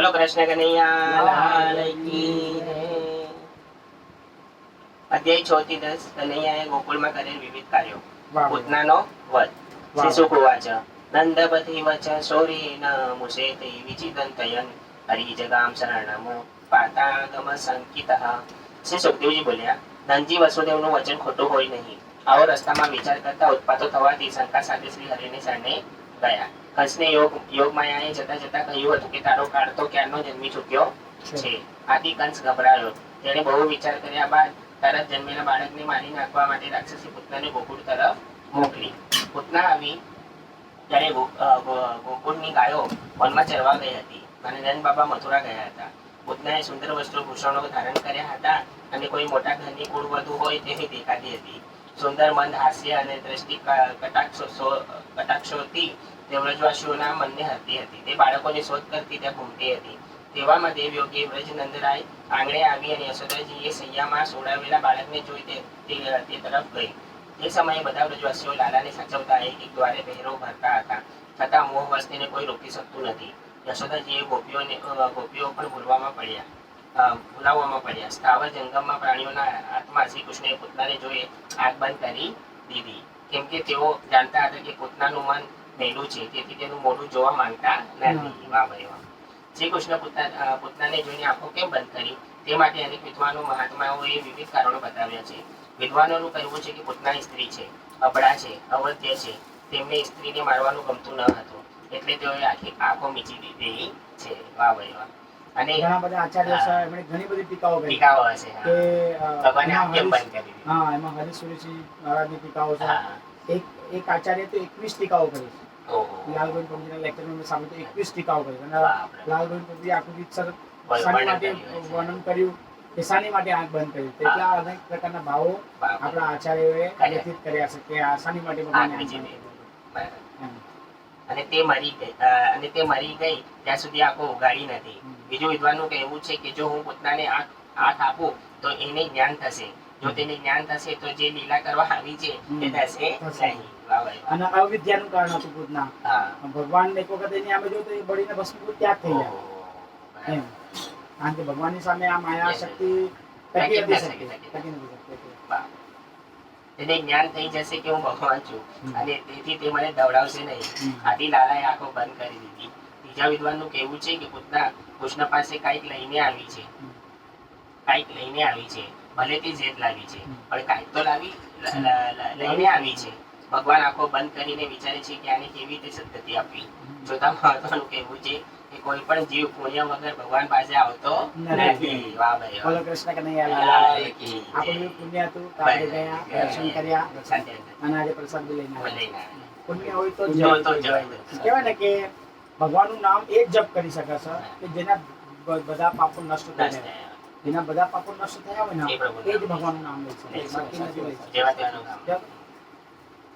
બોલો કૃષ્ણ કનૈયા. અધ્યાય છ થી દસ કનૈયાએ ગોકુળમાં કરેલ વિવિધ કાર્યો. પૂતનાનો વધ. વાહ. શિશુક નંદપતિ વચ શૌરીન મુષેતે વિચિદંતયન હરિજગામ શરણમ પાતાગમ સંકિતઃ. શ્રી સુખદેવજી બોલ્યા નંદજી વસુદેવનું વચન ખોટું હોય નહીં. આવો રસ્તામાં વિચાર કરતા ઉત્પાતો થવાથી શંકા સાથે શ્રી હરિની શરણે ગયા. કંસને યોગ યોગ માયાએ જતા જતા કહ્યું હતું કે તારો કાળ તો ક્યારનો જન્મી ચૂક્યો છે. આથી કંસ ગભરાયો. તેણે બહુ વિચાર કર્યા બાદ તરત જન્મેલા બાળકને મારી નાખવા માટે રાક્ષસી પુતનાને ગોકુળ તરફ મોકલી. પુતના આવી ત્યારે ગોકુળની ગાયો વનમાં ચરવા ગઈ હતી અને નંદ બાબા મથુરા ગયા હતા. પુતનાએ સુંદર વસ્ત્રો ભૂષણો ધારણ કર્યા હતા અને કોઈ મોટા ઘરની કુળ વધુ હોય તેવી દેખાતી હતી. સુંદર મંદ હાસ્ય અને દ્રષ્ટિ કટાક્ષો કટાક્ષોથી તે વ્રજવાસીઓના મનને હરતી હતી. તે બાળકોની શોધ કરતી ત્યાં ઘૂમતી હતી. તેવામાં દેવ યોગી વ્રજ નંદરાય આંગણે આવી અને યશોદાજીએ સૈયામાં સોડાવેલા બાળકને જોઈ તે, તે- તે તરફ ગઈ. તે સમયે બધા વ્રજવાસીઓ લાલાને સાચવતા એક દ્વારે પહેરો ભરતા હતા. છતાં મોહવશ તેને કોઈ રોકી શકતું નથી. યશોદાજીએ ગોપીઓને ગોપીઓ પણ ભૂલવામાં પડ્યા. અ, પડ્યા સ્થાવર જંગમમાં પ્રાણીઓના હાથમાં શ્રી કૃષ્ણએ પોતાને જોઈ આંખ બંધ કરી દીધી. કેમ કે તેઓ જાણતા હતા કે પોતાનું મન મેલું છે તેથી તેનું મોઢું જોવા માંગતા નથી. વાહ શ્રી કૃષ્ણ પૂતના જોઈને આંખો કેમ બંધ કરી? તે માટે અનેક વિદ્વાનો મહાત્માઓએ વિવિધ કારણો બતાવ્યા છે. વિદ્વાનોનું કહેવું છે કે પોતાની સ્ત્રી છે અબળા છે અવધ્ય છે. તેમને સ્ત્રીને મારવાનું ગમતું ન હતું. એટલે તેઓએ આખી આંખો મીચી દીધી છે. વાહ ભાઈ વાહ. અને ઘણા બધા આચાર્ય એમણે ઘણી બધી ટીકાઓ કરી. ટીકાઓ હશે કે ભગવાને કેમ બંધ કરી હા એમાં હરીશ્વરીજી મહારાજની ટીકાઓ છે. એક એક આચાર્ય તો એકવીસ ટીકાઓ કરી છે. ઓહો. લાલ ગોવિંદ પંડિતના લેક્ચરમાં મેં સામે તો એકવીસ ટીકાઓ કરી અને લાલગોવિંદ પંડિત આખું ગીત સર શાની માટે વર્ણન કર્યું કે શાની માટે આંખ બંધ કરી. તેટલા અનેક પ્રકારના ભાવો આપણા આચાર્યોએ કર્યા. વ્યતીત કર્યા છે કે આ શાની માટે ભગવાને આંખ બંધ બરાબર. અને તે મરી ગઈ અને તે મરી ગઈ ત્યાં સુધી આંખો ઉગાડી નથી. બીજું વિદ્વાનનું કહેવું છે કે જો હું પોતાને આંખ આંખ આપું તો એને જ્ઞાન થશે. જો તેને જ્ઞાન થશે તો જે લીલા કરવા આવી છે તે. થશે. નહીં. અને અવિદ્યાનું કારણ હતું પૂતના ભગવાન એક વખત એની આમે જોયું તો એ બળીને ભસ્મીભૂત ત્યાગ થઈ જાય. એમ. કારણ કે ભગવાનની સામે આ માયા શક્તિ ટકી નથી શકતી. ટકી નથી શકતી. તેને જ્ઞાન થઈ જશે કે હું ભગવાન છું. અને તેથી તે મને દવડાવશે નહીં. આથી લાલાએ આંખો બંધ કરી દીધી. બીજા વિદ્વાનનું કહેવું છે કે પૂતના કૃષ્ણ પાસે કાંઈક લઈને આવી છે. કાંઈક લઈને આવી છે. ભલે તે જેદ લાવી છે. પણ કાંઈક તો લાવી લઈને આવી છે. ભગવાન આંખો બંધ કરીને વિચારે છે કે આને કેવી રીતે સદ્ધતિ આપવી. જોતા મહત્વનું કહેવું છે કોઈ પણ જીવ પુણ્ય વગર ભગવાન પાસે આવતો નથી. નથી વાહ ભાઈ બોલો કૃષ્ણ કનૈયા. આપણું પુણ્ય હતું આપણે ગયા દર્શન કર્યા અને આજે પ્રસાદ લઈને. પુણ્ય હોય તો. કહેવાય ને કે ભગવાનનું નામ એક જપ કરી શકે છે કે જેના બધા પાપો નષ્ટ થઈ જાય. જેના બધા પાપો નષ્ટ થયા હોય ને એ જ. ભગવાનનું નામ લે છે બાકી નથી લે.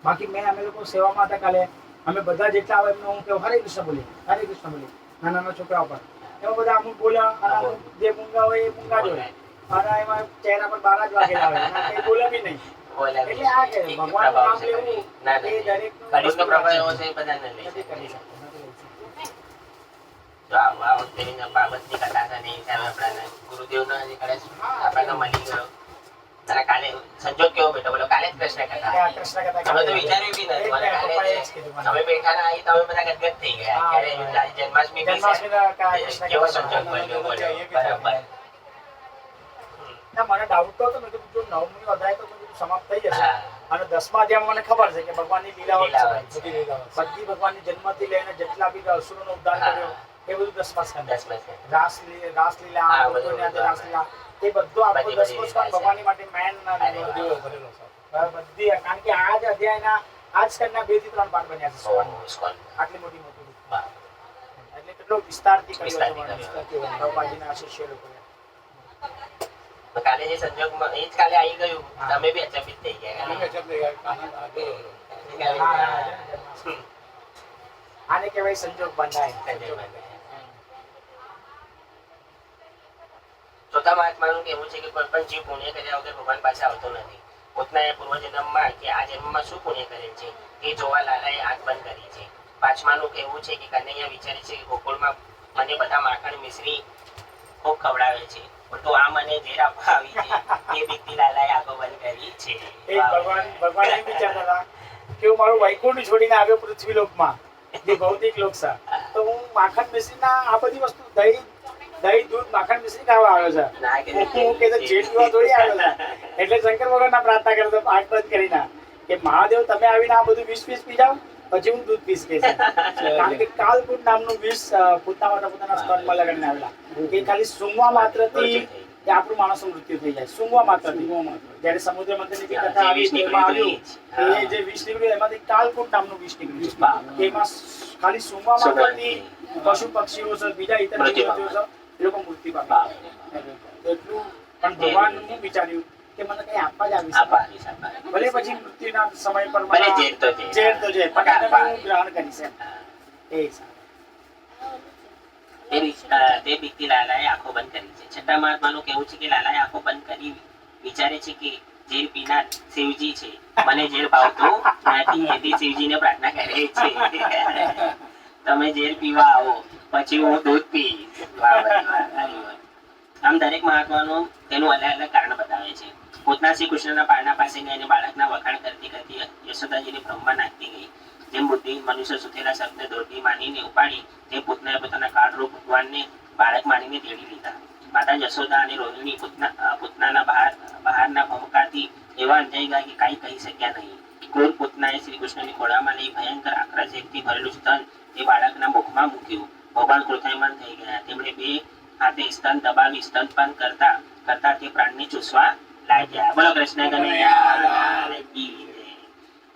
બાકી મેં અમે લોકો સેવામાં હતા કાલે અમે બધા જેટલા આવે એમને હું કહું હરે કૃષ્ણ બોલી હરે કૃષ્ણ બોલી નાના નાના છોકરાઓ પર એમાં બધા અમુક અને જે મૂંગા હોય એ મૂંગા જ હોય. અને એમાં ચહેરા પર બારા જ વાગેલા હોય. અને બોલે બી નહીં. બોલ્યા એટલે આ કે એક નામ લેવું એ પ્રભાવ એવો છે બધાને લઈ કરી શકતા, નથી લઈ શકતા. તો આ આ બાબતની કથા છે આપણને મળી ગયો. અને કાલે સંજોગ કેવો બેઠો? બોલો કાલે જ કૃષ્ણ કથા આ કૃષ્ણ કથા અમે તો વિચાર્યું બી નથી. મને. કાલે બેઠા ના તમે બધા ગદગદ થઈ ગયા. જન્માષ્ટમી કેવો સંજોગ બન્યો બરાબર. ડાઉટ તો હતો મેં કીધું જો નવમી અધ્યાય તો સમાપ્ત થઈ જશે. અને દસમા જેમ મને ખબર છે કે ભગવાનની લીલાઓ. બધી ભગવાનની જન્મથી લઈને જેટલા બી અસુરોનો ઉદ્ધાર. કર્યો એ બધું દસમા સ્કંદ રાસલીલા બધું. રાસલીલા. એ બધું આખો બધી બધી દસમો લીલા સ્કંદ છે. ભગવાનની માટે મેન અરે વાહ. ભરેલો છે બરાબર, બધી કારણ કે આ જ અધ્યાયના આ જ સ્કંદના બેથી ત્રણ પાઠ બન્યા છે ઓહો, આટલી મોટી મોટી એટલે કેટલો વિસ્તારથી કર્યો છે વિસ્તારથી વર્ણન. કર્યો. વિસ્તારથી વર્ણન. પ્રભુપાદજીના શિષ્ય લોકોએ કાલે જે સંજોગમાં એ જ કાલે આવી ગયું તમે બી અચંબિત થઈ ગયા. આને કહેવાય સંજોગ બંધાય સંજોગ બંધાય. ચોથા મહાત્માનું કહેવું છે કે કોઈ પણ જીવ પુણ્ય કર્યા વગર ભગવાન પાસે આવતો નથી. પોતાના પૂર્વજન્મમાં કે આ જન્મમાં શું પુણ્ય કરેલ છે? તે જોવા લાલાએ આંખ બંધ કરી છે. પાંચમાનું કહેવું છે કે કનૈયા વિચારે છે કે ગોકુળમાં મને બધા માખણ મિશ્રી ખૂબ ખવડાવે છે. તો આ મને ઝેર આપવા આવી છે. એ બીકથી લાલાએ આંખો બંધ કરી છે. ભગવાન ભગવાન એમ વિચારતા હતા કે હું મારું વૈકુંઠ છોડીને આવ્યો પૃથ્વી લોકમાં ભૌતિક લોક તો હું માખણ મિશ્રીના આ બધી વસ્તુ દહીં દહીં દૂધ માખણ મિશ્રી ખાવા આવ્યો છે. હું કે તો પીવા થોડી આવ્યો છે. એટલે શંકર ભગવાનના પ્રાર્થના કરતો આંખ બંધ કરીને કે મહાદેવ તમે આવીને આ બધું વીસ પીસ પી જાઓ પછી હું દૂધ પીસ કે. કારણ કે કાલકુટ નામનું વિષ પૂતના પોતાના સ્તનમાં લગાડીને આવેલા. કે ખાલી સૂંઘવા માત્રથી કે આપણું માણસનું મૃત્યુ થઈ જાય. સૂંઘવા માત્ર જ્યારે સમુદ્ર મંથનની જે કથા આવી આવ્યું એ જે. વિષ નીકળ્યું એમાંથી કાલકૂટ નામનું વિષ નીકળ્યું એમાં ખાલી સૂંઘવા માત્રથી પશુ પક્ષીઓ છે બીજા ઇતર મૃત્યુ છે. લોકો મૂર્તિ. એટલું પણ ભગવાન હું વિચાર્યું કે મને કઈ આપવા જ આવી. ભલે પછી મૃત્યુના સમય પર મને ઝેર તો ઝેર. ઝેર તો ઝેર પણ હું ગ્રહણ કરીશ એ તે લાલાએ આંખો બંધ કરી છે. છઠ્ઠા મહાત્માનું કેવું છે કે લાલાએ આંખો બંધ કરી વિચારે છે કે ઝેર પીનાર શિવજી છે. મને ઝેર ભાવતું નથી. એથી શિવજીને પ્રાર્થના કરે છે. તમે ઝેર પીવા આવો. પછી હું દૂધ વાત. આમ દરેક મહાત્માનું તેનું અલગ અલગ કારણ બતાવે છે. પોતના શ્રી કૃષ્ણના પારણા પાસે ગઈ બાળકના વખાણ કરતી કરતી યશોદાજીને બ્રહ્મા નાખતી ગઈ. જેમ બુદ્ધિ મનુષ્ય સુતેલા શબ્દને દોરડી માનીને ઉપાડી, તે પૂતનાએ પોતાના કાળરૂપ ભગવાનને બાળક માનીને તેડી લીધા. માતા યશોદા અને રોહિણી પૂતના પૂતનાના બહાર, બહારના ભમકાથી એવા અંજાઈ ગયા કે કાંઈ કહી શક્યા નહીં. ક્રૂર પૂતનાએ શ્રી કૃષ્ણની ખોળામાં લઈ ભયંકર આકરા શેકથી ભરેલું સ્તન તે બાળકના મુખમાં મૂક્યું. ભગવાન ક્રોધાયમાન થઈ ગયા. તેમણે બે હાથે સ્તન દબાવી સ્તનપાન કરતા કરતા તે પ્રાણને ચૂસવા લાગ્યા. બોલો કૃષ્ણ કનૈયા લાલ કી જય.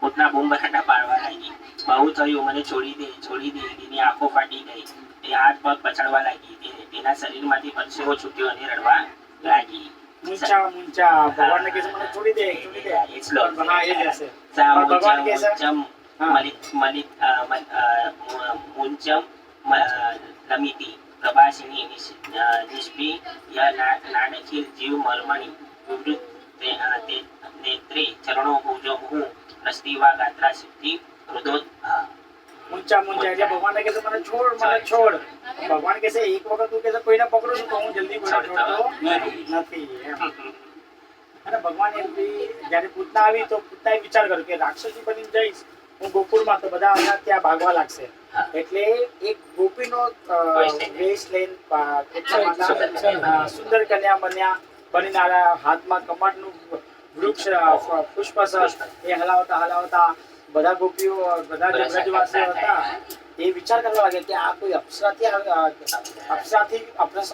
પોતના બૂમ બટાટા પાડવા લાગી. બહુ થયું મને છોડી દે છોડી દે. તેની આંખો ફાટી ગઈ. તે હાથ પગ પછાડવા લાગી. તે- તેના શરીરમાંથી પરસેવો છૂટ્યો અને રડવા લાગી. મૂંચા મૂંચા ભગવાનને કહે છે મને છોડી દે છોડી દે. એ શ્લોક. પણ હા એ જ હશે. સા પણ ભગવાન કહે છે મુંચમ હા. મલિત મલિત અ, મ- અ, મુ- મુંચમ મ- લમિતિ પ્રભાસિની નિષ્પી ય જીવ મર્મણી વિવૃત નેત્રે ચરણો ભુજો હું રસ્તીવા ગાત્રા સિદ્ધિ હૃદોદ ઊંચા મૂંચા એટલે ભગવાનને કહે છે મને છોડ મને છોડ. ભગવાન કહે છે એક વખત તું કહે છે કોઈને પકડું છું તો હું જલ્દી કોઈને છોડતો નથી. અને ભગવાન બી જ્યારે પૂતના આવી તો પૂતનાએ વિચાર કર્યો કે રાક્ષસી બની જઈશ હું ગોકુળમાં તો બધા ત્યાં ભાગવા લાગશે. એટલે એક ગોપીનો વેશ લઈને સુંદર કન્યા બન્યા બનીને આવ્યા હાથમાં કમળનું વૃક્ષ પુષ્પ એ હલાવતા હલાવતા બધા ગોપીઓ બધા જે બ્રજવાસીઓ હતા એ વિચાર કરવા લાગે કે આ કોઈ અપ્સરાથી અપ્સરાથી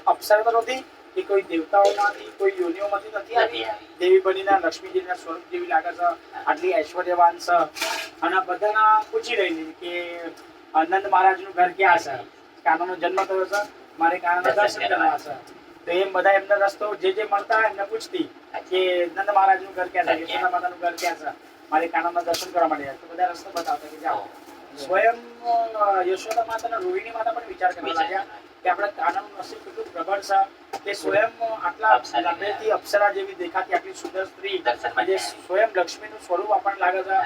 અપ્સર તો નથી કે કોઈ દેવતાઓમાંથી કોઈ યોનિઓમાંથી નથી આવી. દેવી બનીના લક્ષ્મીજીના સ્વરૂપ જેવી લાગે છે આટલી ઐશ્વર્યવાન છે. અને બધાના પૂછી રહી કે નંદ મહારાજનું ઘર ક્યાં છે? કાનાનો જન્મ થયો છે? મારે કાનાના દર્શન કરવા. છે. તો એમ બધા એમના રસ્તો જે જે મળતા એમને પૂછતી કે નંદ મહારાજનું ઘર ક્યાં છે? યશોદા માતાનું ઘર ક્યાં છે? મારે કાનાના દર્શન કરવા માટે તો બધા રસ્તો બતાવતા કે જાઓ. સ્વયં યશોદા માતા અને રોહિણી માતા પણ વિચાર કરવા લાગ્યા. કે આપણા કાનાનું નસીબ કેટલું પ્રબળ છે કે સ્વયં આટલા. લાંબેથી અપ્સરા જેવી દેખાતી આટલી સુંદર સ્ત્રી આજે સ્વયં લક્ષ્મીનું સ્વરૂપ આપણને લાગે છે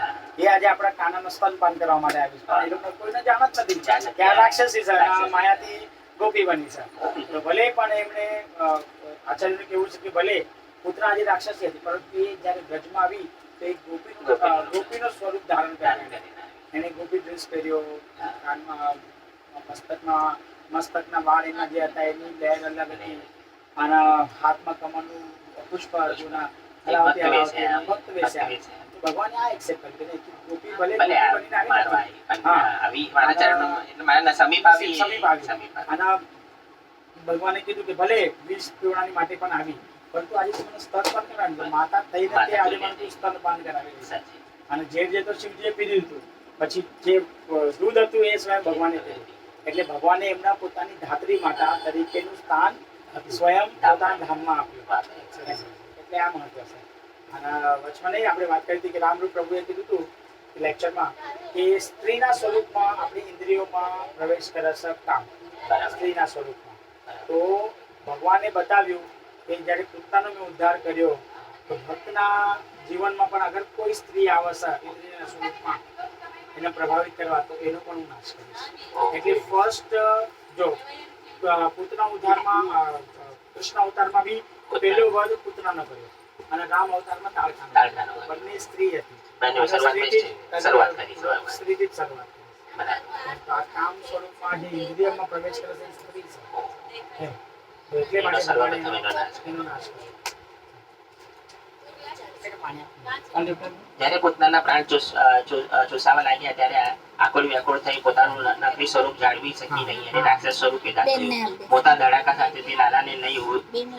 એ આજે આપણા કાનાનો સ્તનપાન કરવા માટે આવી છે. એ લોકો કોઈને જાણ જ નથી. કે આ રાક્ષસી છે માયાથી ગોપી બની છે. તો ભલે પણ એમણે આચાર્યનું કેવું છે કે ભલે પુત્ર આજે રાક્ષસી હતી પરંતુ એ જ્યારે ગજમાં આવી તો એ ગોપીનું ગોપીનું સ્વરૂપ ધારણ કર્યું એને ગોપી ડ્રેસ પહેર્યો કાનમાં મસ્તકના મસ્તકના વાળ એના જે હતા એની લહેર અલગ અને હાથમાં કમળનું પુષ્પ અર્જુના હલાવતી હલાવતી એના ભક્ત વેશ્યા ભગવાને આ એક્સેપ્ટ કર્યું કે ગોપી ભલે ભલે ગોપી બનીને આવી મારવા નથી. આવી, પણ હા. આવી મારા ચરણોમાં એટલે મારા સમીપ આવી સમીપ આવી. સમીપ આવી. ભગવાને કીધું કે ભલે વીસ પીવડાની માટે પણ આવી પરંતુ આજે સ્તર મને સ્તનપાન કરાવી માતા થઈને તે આજે. મને સ્તનપાન કરાવી અને જે જે તો શિવજીએ પીધું હતું પછી જે દૂધ હતું એ સ્વયં ભગવાને પીધું એટલે ભગવાને એમના પોતાની ધાત્રી માતા તરીકેનું સ્થાન સ્વયં પોતાના ધામમાં આપ્યું. એટલે આ મહત્વ છે. અને વચમાં નહીં આપણે વાત કરી હતી કે રામરૂપ પ્રભુએ કીધું હતું લેક્ચરમાં કે સ્ત્રીના સ્વરૂપમાં આપણી ઇન્દ્રિયોમાં પ્રવેશ કરે છે કામ. સ્ત્રીના સ્વરૂપમાં. તો ભગવાને બતાવ્યું કે જ્યારે કુત્તાનો મેં ઉદ્ધાર કર્યો તો ભક્તના જીવનમાં પણ અગર કોઈ સ્ત્રી આવે છે ઇન્દ્રિયના સ્વરૂપમાં એને પ્રભાવિત કરવા તો એનો પણ હું નાશ કરીશ. એટલે ફર્સ્ટ જો પૂતના ઉદ્ધારમાં કૃષ્ણ અવતારમાં બી પહેલો વધ પૂતનાનો કર્યો. અને રામ અવતારમાં તાળખાનો બંને સ્ત્રી હતી. સ્ત્રીથી જ- શરૂઆત કરી, આ કામ સ્વરૂપમાં જે ઇન્દ્રિયમાં પ્રવેશ કરે છે સ્ત્રી છે. એટલે માટે એનો નાશ કર્યો. એનો નાશ કર્યો. એટલે પાણી આપવું. જ્યારે પોતાના પ્રાણ ચૂસાવા લાગ્યા ત્યારે આ વ્યાકુળ થઈ પોતાનું નકલી સ્વરૂપ જાળવી શકી નહીં અને રાક્ષસ સ્વરૂપે. મોટા ધડાકા સાથે તે લાલાને નહીં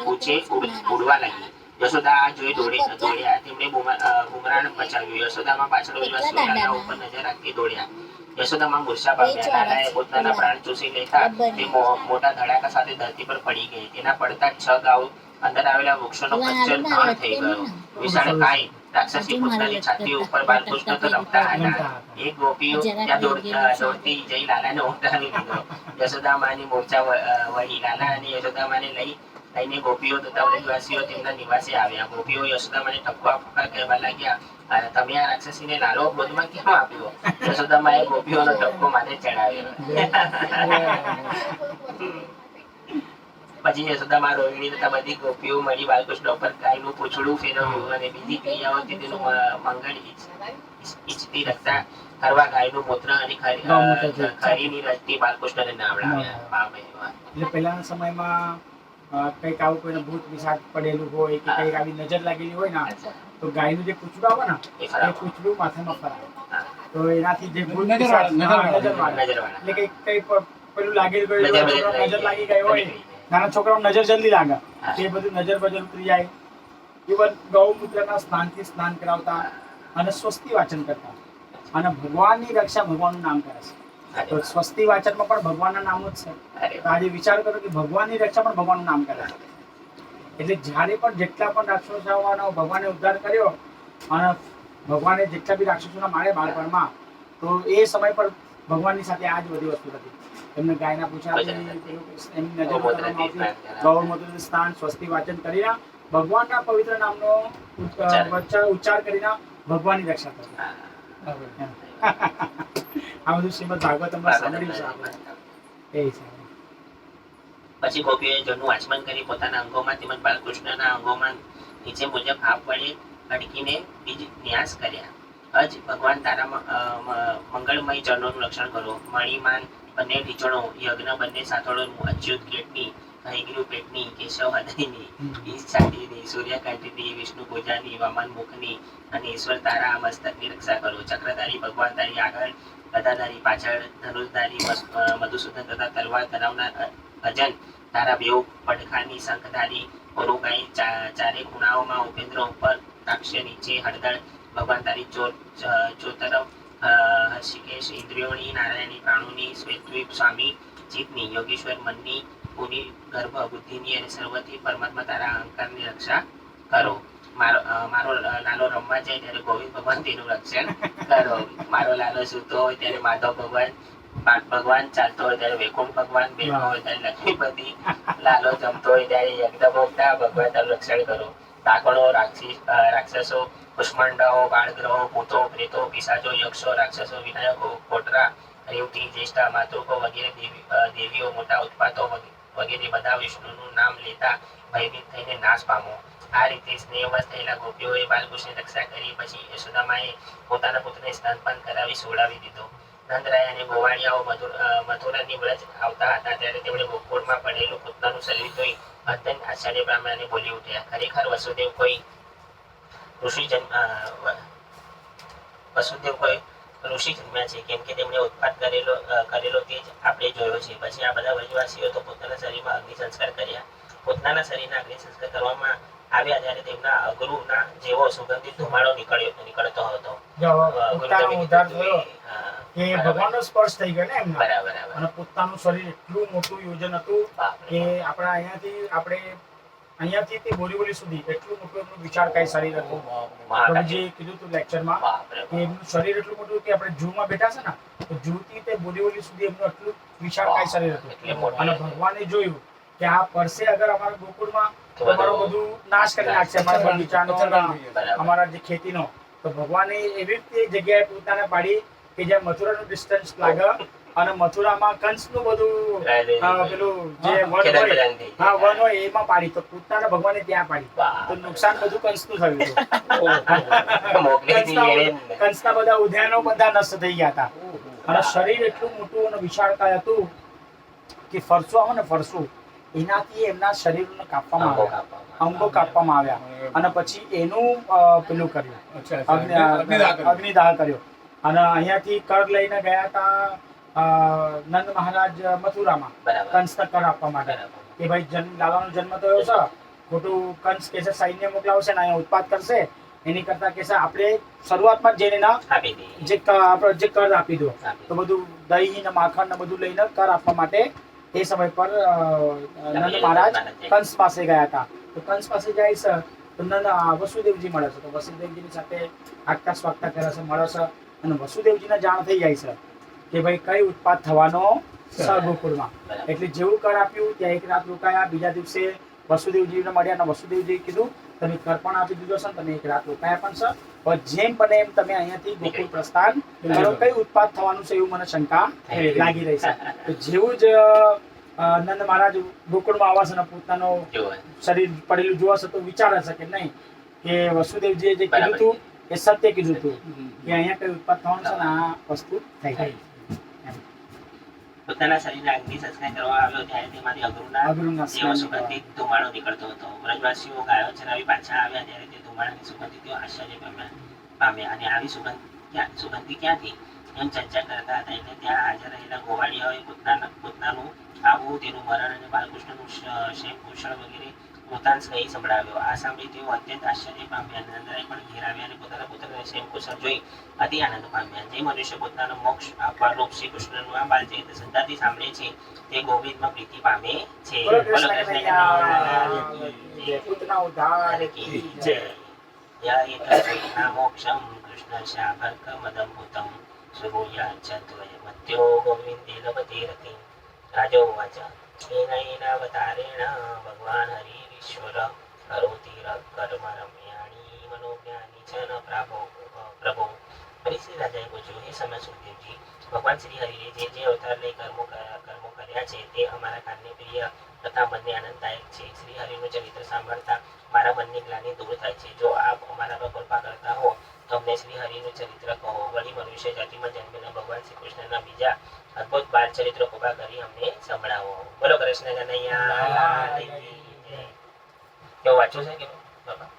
ઊંચે ઉડવા લાગી. યશોદા આ જોઈ દોડી દોડ્યા. તેમણે બુમરાણ બચાવ્યું યશોદામાં પાછળ લાલા ઉપર નજર રાખી દોડ્યા. યશોદામાં ગુસ્સા પામ્યા. લાલાએ પોતાના પ્રાણ ચૂસી લેતા તે મોટા ધડાકા સાથે ધરતી પર પડી ગઈ. તેના પડતા છ ગાઉ અંદર આવેલા વૃક્ષોનો કચ્છર ભાણ થઈ ગયો. વિશાળ કાઈ રાક્ષસી પુત્રની છાતી ઉપર બાલકૃષ્ણ તો રમતા હતા. એક ગોપીઓ ત્યાં દોડતી જઈ લાલાને ઉઠાવી લીધો યશોદામાની મોરચા વળી લાલા અને યશોદામાને લઈ લઈને ગોપીઓ તથા વ્રજવાસીઓ તેમના નિવાસે આવ્યા. ગોપીઓ યશોદામાને ટપકો આપવા કહેવા લાગ્યા તમે આ રાક્ષસીને લાલો ક્રોધમાં કેમ આપ્યો? યશોદામાએ ગોપીઓનો ટપકો માથે ચડાવ્યો. પછી યશોદામાં રોહિણી તથા બધી ગોપીઓ મળી બાલકૃષ્ણ ઉપર ગાયનું પૂછડું ફેરવ્યું અને બીજી ક્રિયાઓથી તેનું મંગળ ઈચ્છતી રક્ષા કરવા ગાયનું મૂત્ર અને. ખરીની રચતી બાલકૃષ્ણને નાવડાવ્યા એટલે પહેલાના સમયમાં કંઈક આવું કોઈને ભૂત વિશાખ પડેલું હોય કે કંઈક આવી નજર લાગેલી હોય ને. તો ગાયનું જે પૂછડું આવે ને એ પૂછડું માથામાં ફરાવે તો એનાથી જે ભૂત. નજરવાળા. નજરવાળા. એટલે કંઈક કઈ પેલું લાગેલું નજર નજર લાગી ગઈ હોય નાના છોકરાઓ નજર જલ્દી લાગે. એ બધું નજર બજર ઉતરી જાય. ઇવન ગૌમૂત્રના સ્નાનથી સ્નાન કરાવતા અને સ્વસ્તિ વાચન કરતા. અને ભગવાનની રક્ષા ભગવાનનું નામ કરે છે. તો સ્વસ્તિ વાચનમાં પણ ભગવાનના નામનું જ છે. તો આજે વિચાર કરો કે ભગવાનની રક્ષા પણ ભગવાનનું નામ કરે છે. એટલે જ્યારે પણ જેટલા પણ રાક્ષસોનો ભગવાને ઉદ્ધાર કર્યો અને ભગવાને જેટલા બી રાક્ષસોના મારે બાળપણમાં તો એ સમય પર ભગવાનની સાથે આ જ બધી વસ્તુ હતી એમને ગાયના એમની નજર કરવામાં આવતી સ્વસ્તિ વાચન કરીને ભગવાનના પવિત્ર નામનો ઉચ્ચાર. કરીને ભગવાનની રક્ષા કરી આ બધું શ્રીમદ ભાગવતમાં સાંભળ્યું છે એ છે પછી ગોપીઓએ જળનું આચમન કરી પોતાના અંગોમાં તેમજ બાલકૃષ્ણના અંગોમાં નીચે મુજબ હાફ વડે અડકીને બીજ ન્યાસ કર્યા. અજ ભગવાન તારા મંગળમય ચરણોનું રક્ષણ કરો. મણિમાન બંને ઢીચણો યજ્ઞ બંને સાથળોનું અચ્યુત કેટની ભૈગ્રુ પેટની કેશવ હૃદયની ઈશ છાતીની સૂર્યકાંતિની વિષ્ણુ પૂજાની વામન મુખની અને ઈશ્વર તારા મસ્તકની રક્ષા કરો. ચક્રધારી ભગવાન તારી આગળ ગદાધારી પાછળ ધનુષધારી મધુસૂદન તથા તલવાર ધરાવનાર અ- અજન તારા બેઉ પડખાની શંખધારી ઓરુગાઈ ચારે ખૂણાઓમાં ઉપેન્દ્ર ઉપર તાક્ષ નીચે હળદળ ભગવાન તારી ચોર ચ- ચોતરફ હર્ષિકેશ ઇન્દ્રિયોની નારાયણી, પ્રાણુની શ્વેતદ્વીપ સ્વામી, જીતની, યોગેશ્વર, મનની પુની ગર્ભ, બુદ્ધિની અને સર્વથી પરમાત્મા તારા અહંકારની રક્ષા કરો. મારો મારો લાલો રમવા જાય ત્યારે ગોવિંદ ભગવાન તેનું રક્ષણ કરો. મારો લાલો સૂતો હોય ત્યારે માધવ ભગવાન ભગવાન ચાલતો હોય ત્યારે વૈકુંઠ ભગવાન બેઠો હોય ત્યારે લક્ષ્મીપતિ, લાલો જમતો હોય ત્યારે યજ્ઞભોગતા ભગવાન તારું રક્ષણ કરો. ડાકણો, રાક્ષી રાક્ષસો, કુષ્માંડાઓ, બાળગ્રહો, ભૂતો, પ્રેતો, પિશાચો, યક્ષો, રાક્ષસો, વિનાયકો કોટરા રેવતી, જ્યેષ્ઠા, માતૃકો વગેરે દેવીઓ, મોટા ઉત્પાતો વગેરે બધા વિષ્ણુનું નામ લેતા ભયભીત થઈને નાશ પામો આ રીતે સ્નેહવશ થયેલા ગોપીઓએ બાલકૃષ્ણની રક્ષા કરી, પછી યશોદામાએ પોતાના પુત્રને સ્તનપાન કરાવી સોડાવી દીધો. નંદરાય અને ગોવાળિયાઓ મથુરાની વ્રજ આવતા હતા ત્યારે તેમણે ગોકુળમાં પડેલું પોતાનું શરીર જોઈ અત્યંત આશ્ચર્ય પામ્યા અને બોલી ઉઠ્યા ખરેખર વસુદેવ કોઈ ઋષિ જન્મ વસુદેવ કોઈ ઋષિ જન્મ્યા છે? કેમ કે તેમણે ઉત્પાદ કરેલો કરેલો તે જ આપણે જોયો છે. પછી આ બધા વ્રજવાસીઓ તો પોતાના શરીરમાં અગ્નિ સંસ્કાર કર્યા. પોતાના શરીરના અગ્નિ સંસ્કાર કરવામાં આવ્યા ત્યારે તેમના અગરુના જેવો સુગંધિત ધુમાડો નીકળ્યો નીકળતો હતો. ગુરુદેવે કે. ભગવાનનો સ્પર્શ થઈ ગયો ને એમના બરાબર અને પોતાનું શરીર એટલું મોટું યોજન હતું કે આપણા અહીંયાથી આપણે અહીંયાથી તે બોરીવલી સુધી એટલું મોટું એમનું વિચારકાય શરીર હતું. પ્રભુજીએ કીધું હતું લેક્ચરમાં કે એમનું શરીર એટલું મોટું કે આપણે જૂમાં બેઠા છે ને તો જૂથી તે બોરીવલી સુધી એમનું એટલું વિશાળકાય શરીર હતું અને ભગવાને જોયું કે આ પરસે અગર અમારા ગોકુળમાં તો બધું નાશ કરી નાખશે અમારા બગીચાનો. અમારા જે ખેતીનો તો ભગવાને એવી રીતે જગ્યાએ પોતાને પાડી કે જ્યાં મથુરાનું ડિસ્ટન્સ લાગે અને મથુરામાં કંસનું બધું પેલું જે વન હોય હા વન હોય એમાં પાડી તો કૃષ્ણના ભગવાને ત્યાં પાડી. તો નુકસાન બધું કંસનું થયું કંસના બધા ઉદ્યાનો બધા નષ્ટ થઈ ગયા હતા. અને શરીર એટલું મોટું અને વિશાળકાય હતું કે ફરસું આવે ને ફરસું એનાથી એમના શરીરને કાપવામાં આવ્યા. અંગો કાપવામાં આવ્યા. અને પછી એનું પેલું કર્યું. અચ્છા, અચ્છા. અગ્નિ અગ્નિદાહ કર્યો. અને અહીંયાથી કર લઈને ગયા હતા નંદ મહારાજ મથુરામાં કંસ કર આપવા માટે. કે ભાઈ જન્મ લાલાનો જન્મ થયો છે ખોટું કંસ કે છે સૈન્ય મોકલાવશે ને અહીંયા ઉત્પાદ કરશે. એની કરતા કે છે આપણે શરૂઆતમાં જ જઈને ના જે આપણે જે કર આપી દો તો બધું દહીં ને માખણ ને બધું લઈને કર આપવા માટે એ સમય પર નંદ મહારાજ કંસ પાસે ગયા હતા. તો કંસ પાસે જાય છે તો નંદ વસુદેવજી મળે છે. તો વસુદેવજીની સાથે આગતા સ્વાગતા કરે છે મળે છે. અને વસુદેવજીને જાણ થઈ જાય છે કે ભાઈ કઈ ઉત્પાદ થવાનો છે એટલે જેવું કર આપ્યું ત્યાં એક રાત રોકાયા. બીજા દિવસે વસુદેવજીને મળ્યા અને વસુદેવજીએ કીધું તમે કર પણ આપી દીધો છે તમે એક રાત રોકાયા પણ છે. પણ જેમ બને એમ તમે અહીંયાથી ગોકુળ પ્રસ્થાન કરો. કઈ ઉત્પાદ થવાનું છે એવું મને શંકા લાગી રહી છે. તો જેવું જ નંદ મહારાજ ગોકુળમાં આવાસ અને પોતાનો શરીર પડેલું જોવા તો વિચારે છે કે નહીં કે વસુદેવજીએ જે કીધું હતું એ સત્ય કીધું હતું કે અહીંયા કઈ ઉત્પાદ થવાનું છે ને આ વસ્તુ થઈ ગઈ. પોતાના શરીરના અગ્નિ સંસ્કાર કરવા આવ્યો ત્યારે તેમાંથી અગ્રુના અગ્રુના જેવો સુગંધિત ધુમાડો નીકળતો હતો. વ્રજવાસીઓ ગાયો ચરાવી પાછા આવ્યા ત્યારે તે ધુમાડાની સુગંધથી તેઓ આશ્ચર્ય પામ્યા. પામ્યા અને આવી સુગંધ ક્યાં સુગંધી ક્યાંથી? એમ ચર્ચા કરતા હતા એટલે ત્યાં હાજર રહેલા ગોવાળિયાઓએ પોતાના પોતાનું આવું તેનું મરણ અને બાલકૃષ્ણનું શેમ કુશળ વગેરે વૃતાંત કહી સંભળાવ્યો. આ સાંભળી તેઓ અત્યંત આશ્ચર્ય પામ્યા. નંદરાય પણ ઘેરાવ્યા અને પોતાના પુત્રને સેમ કુશળ જોઈ અતિ આનંદ પામ્યા. જે મનુષ્ય પોતાનો મોક્ષ આપવા રૂપ શ્રી કૃષ્ણનું આ બાલચરિત્ર શ્રદ્ધાથી સાંભળે છે તે ગોવિંદમાં પ્રીતિ પામે છે. બોલો કૃષ્ણ. પૂતના ઉદ્ધાર કી જય યા મોક્ષમ કૃષ્ણ. શાભક મદમ ભૂતમ સુભૂયા ચત્વય મત્યો ગોવિંદે લભતે રતિ રાજો વાચ એનૈનાવતારેણ ભગવાન હરિરીશ્વર કરોતિ કર્મ રમ્યાણી મનોજ્ઞાની ચ ન પ્રાભો પ્રભો ફરી શ્રી રાજાએ પૂછ્યું, હે સમય સુખદેવજી, ભગવાન શ્રી હરિએ જે જે અવતાર લઈ કર્મો કર્મો કર્યા છે તે અમારા કાનને પ્રિય તથા મનને આનંદદાયક છે. શ્રી હરિનું ચરિત્ર સાંભળતા મારા મનની ગ્લાની દૂર થાય છે. જો આપ અમારા પર કૃપા કરતા હો તો અમને શ્રી હરિનું ચરિત્ર કહો વળી મનુષ્ય જાતિમાં જન્મેલા ભગવાન શ્રી કૃષ્ણના બીજા અદભુત બાળ ચરિત્ર ઊભા કરી અમને સંભળાવો. બોલો કૃષ્ણ કનૈયા કેવું વાંચ્યું છે કે બાબા?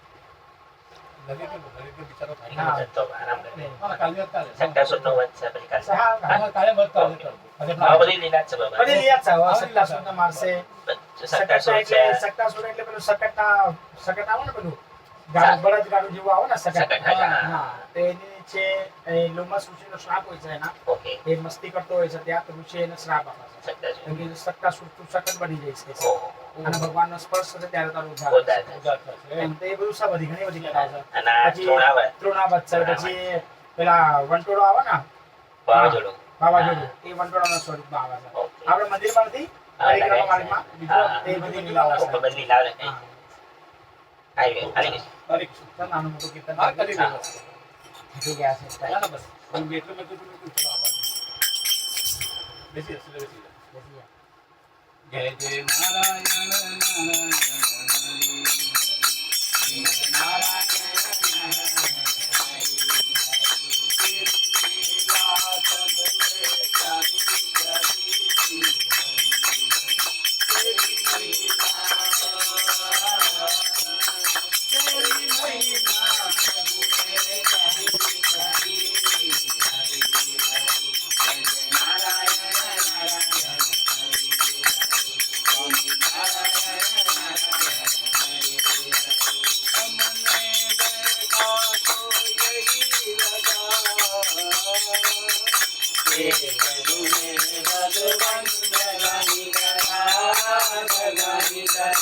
સકટા એટલે પેલું સકટા સકટ આવો ને પેલું? ગાડું બળદ ગાડું જેવું આવે ને હા, તો એની એ લોમસ ઋષિનો શ્રાપ હોય છે એના. એ મસ્તી કરતો હોય છે ત્યાં ઋષિ એને શ્રાપ આપે છે. કેમ કે સટ્ટાસુર તું સકટ બની જાય છે. અને ભગવાનનો સ્પર્શ થશે ત્યારે તારું ઉદ્ધાર ઉદ્ધાર થશે. એમ તો એ બધું સા ઘણી બધી કથા છે. પછી- તૃણાવત, તૃણાવત છે. પછી પેલા વંટોળો આવે ને? વાવાઝોડું. વાવાઝોડું. એ વંટોળાના સ્વરૂપમાં આવે છે. આપણે મંદિરમાં નથી? પરિક્રમા માર્ગમાં બીજો હા. બધી લીલાઓ છે. બધી લાવ આવી ગઈ, આવી નાનું મોટું કીર્તન હા, કરી થઈ ગયા છે ના, બસ. હું. બેસી બેસી. જય જય નારાયણ નારાયણ la la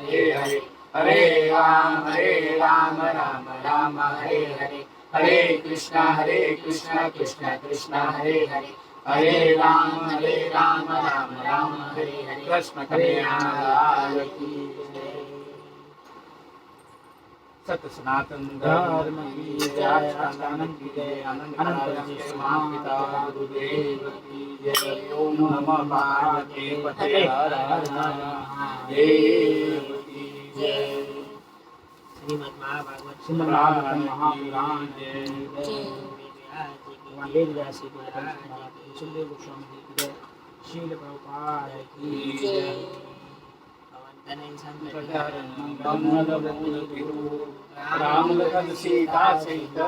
હરે હરે. હરે રામ હરે રામ રામ રામ, હરે હરે. હરે કૃષ્ણ હરે કૃષ્ણ કૃષ્ણ કૃષ્ણ, હરે હરે. હરે રામ હરે રામ રામ રામ, હરે હરે. કૃષ્ણ કનૈયા લાલ કી. જય. સત સનાતન ધર્મ કી જય કી જય માતા પિતા ગુરુદેવ કી જય ઓમ નમઃ પાર્વતી પતે હર હર મહાદેવ કી જય શ્રીમદ મહાભાગવત શ્રીમદ ભાગવતમ મહાપુરાણ જય. જય, સુખદેવ ગોસ્વામીજી કી જય, શીલ પ્રભુપાદ કી જય. રામ લખન સીતા સહિત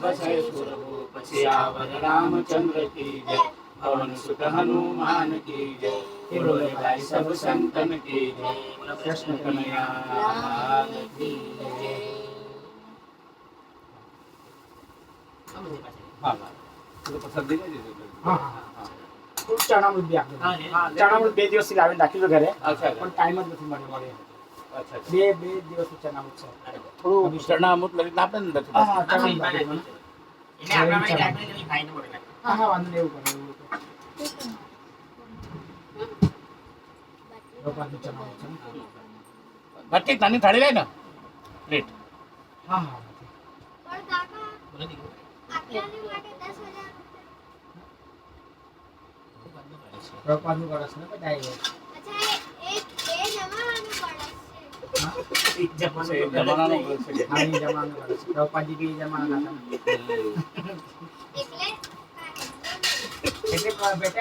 વસય સુરભૂપ સિયાવર રામચંદ્ર કી જય પવન સુત હનુમાન કી જય હે બોલે ભાઈ સબ સંતન કી જય કૃષ્ણ કનૈયા લાલ કી જય હા હા તો પસંદ ચણામૃત બી આપ્યું? ચણામૃત બે દિવસથી લાવીને રાખ્યું છે ઘરે. અચ્છા પણ ટાઈમ જ નથી મળ્યો મળે. અચ્છા અચ્છા. બે બે દિવસ ચણામૃત છે. થોડું ચણામૃત લઈને આપે ને નથી હા ચણામૃત હા, એટલે આપણે ખાઈને બોલે હા હા વાંધો નહીં એવું કરે એવું થાળી લે ને. પ્લેટ. હા હા પણ કાકા બોલો દીકરો. આટલાની માટે દસ હજાર ખૂબ અદભુત કરે છે. પ્રભુપાદનું કળશ ને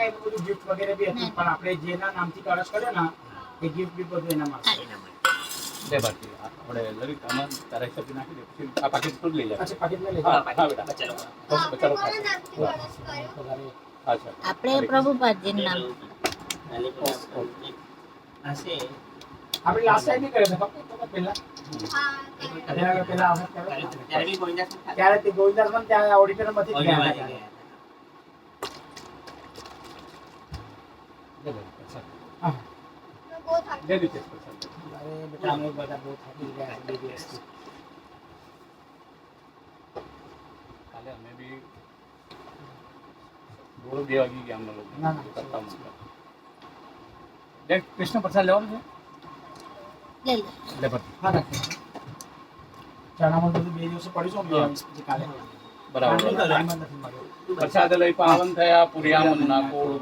બી બધું gift વગેરે બી પણ આપણે જેના નામથી કળશ કર્યો ને એ ગિફ્ટ બી બધું એના માટે. માટે. બાકી. આપણે લલિત આમાં તારા હિસાબથી નાખી દે. પછી આ પાકીટ લઈ લે? અચ્છા પાકીટ લઈ હા, લેજો હા બેટા બચારો કોના ખાશે. નામથી કળશ કર્યો વધારે અચ્છા આપણે પ્રભુપાદજી નામ નાની કોઈ હશે. આપણે લાસ્ટ ટાઈમ બી કર્યો હતો ખબર તમને પહેલા હા કર્યો. પહેલા પહેલા વખત કર્યો હતો. ત્યારે બી ગોવિંદાસ હતા. ત્યારે તે ગોવિંદાસ પણ ત્યાં ઓડિટરમાંથી જ ગયા ઓલી હતા વાળી ગયા. લે લે પૈસા. હા. મેં બહુ થાકી લે દીધે પૈસા. અરે બેટા અમે બધા બહુ થાકી ગયા છે બે દિવસથી કાલે અમે બી દોઢ બે વાગી ગયા અમને લોકો. ના, ના. કરતા મળતા. કૃષ્ણ પ્રસાદ લેવાનું છે? લે લે. હા રાખી ચણામાં બધું બે દિવસે પડીશું બે દિવસ પછી કાલે. બરાબર. કાલે ટાઈમ જ નથી મળ્યો પ્રસાદ લઈ પાવન થયા પુરિયામુના કોળ.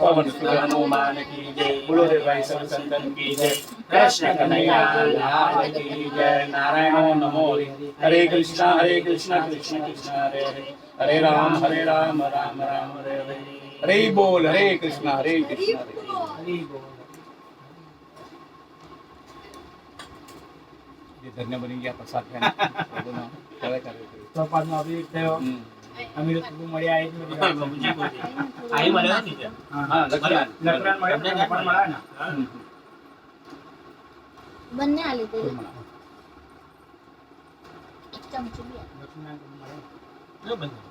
પવન સુત હનુમાન કી જય. બોલો રે ભાઈ સંતન કી જય. કૃષ્ણ કનૈયા લાલ કી જય. નારાયણો નમો હરે. કૃષ્ણ હરે કૃષ્ણ કૃષ્ણ કૃષ્ણ હરે હરે. હરે રામ હરે રામ રામ રામ હરે હરે. હરે બોલ હરે કૃષ્ણ હરે કૃષ્ણ હરે હરી જે ધન્ય બની ગયા પ્રસાદ ખાઈને પ્રભુનો કરે કરે પ્રભાતનો અભિષેક થયો હમ. અમીર પ્રભુ મળ્યા એ જ બધી વાત છે. બાબુજી બોલજે. આ ઈ મળ્યો નથી હા. હા લખી લકડાન પણ મળ્યા ને બંને આ લીધે એક ચમચી બી લક્ષ્મીનારાયણ મળ્યા. બંધ.